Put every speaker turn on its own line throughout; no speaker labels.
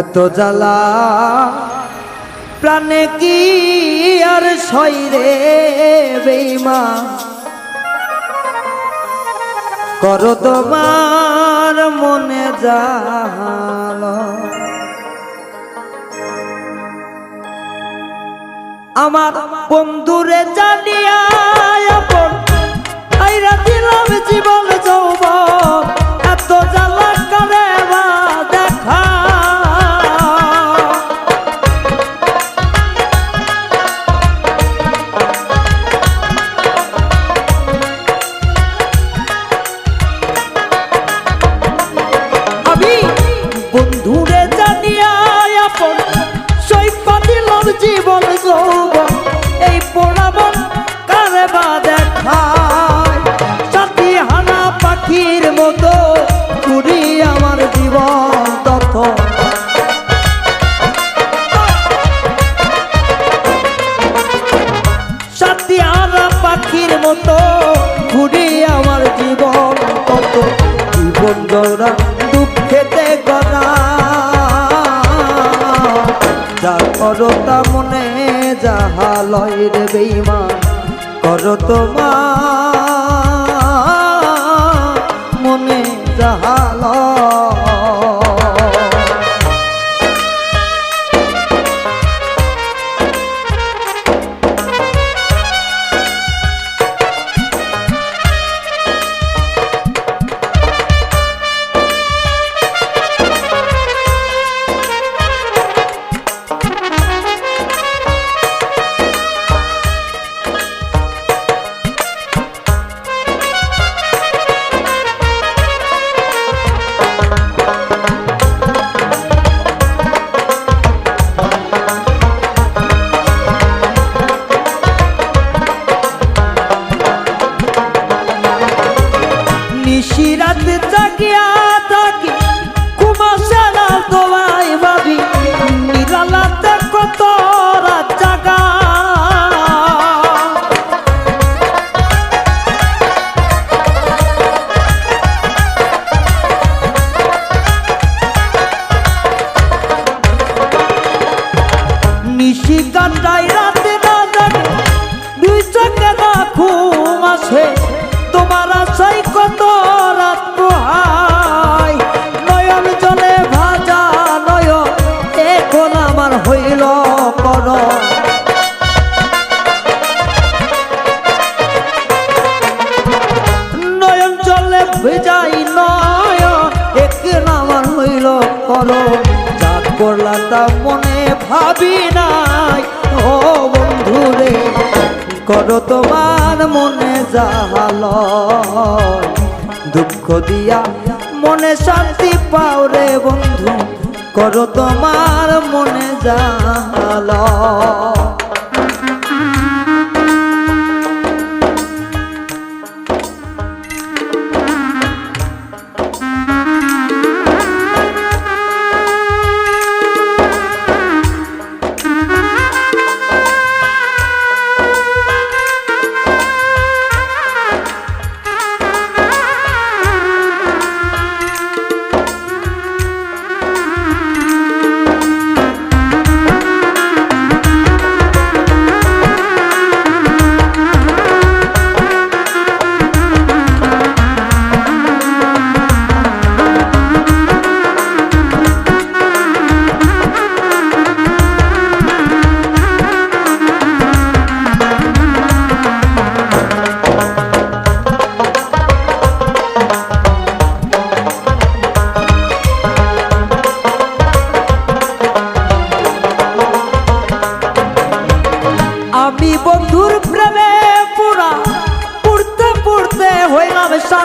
এত জ্বালা। প্রাণে কি আর সইরে বেইমা? কর তোমার মনে জাল আমার বন্ধুরে জানিয়া জীবন গৌরা দুঃখেতে গড়া যা করো যাহা লয় রে বেইমা করো জাগিয়া নয়ন জলে ভেজাই নয়ন এখন আমার হইল কর। যা করলা তা মনে ভাবি নাই। ও বন্ধুরে করো তোমার মনে জাহাল? দুঃখ দিয়া মনে শান্তি পাও রে বন্ধু। করো তোমার মনে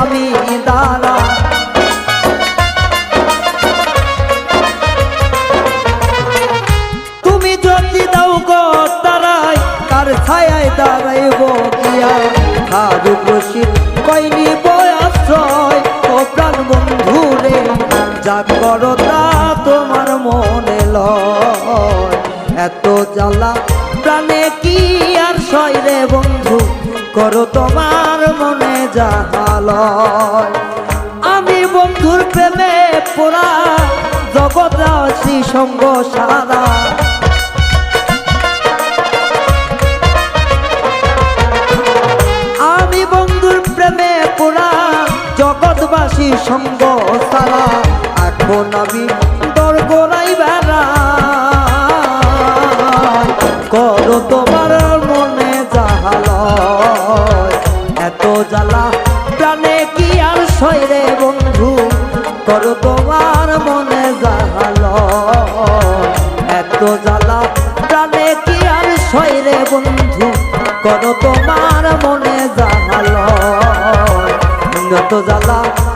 আমি দাঁড়া তুমি যদি দাও গো তারাই, কার দাঁড়াইব কিয়া খাদু কইনি বয়াশ্রয় ও প্রাণ বন্ধু রে যা করো তা তোমার মনে লয়। এত জ্বালা, প্রাণে কি আর সয় রে বন্ধু? করো তোমার আমি বন্ধুর প্রেমে পোড়া জগৎ সঙ্গ সারা আমি বন্ধুর প্রেমে পোড়া জগৎবাসী সঙ্গ সারা এখন আমি জ্বালা। প্রাণে কি আর সয় রে বন্ধু? কর তোমার মনে জাহাল। এত জ্বালা, প্রাণে কি আর সয় রে বন্ধু? কর তোমার মনে জাহাল। যত জ্বালা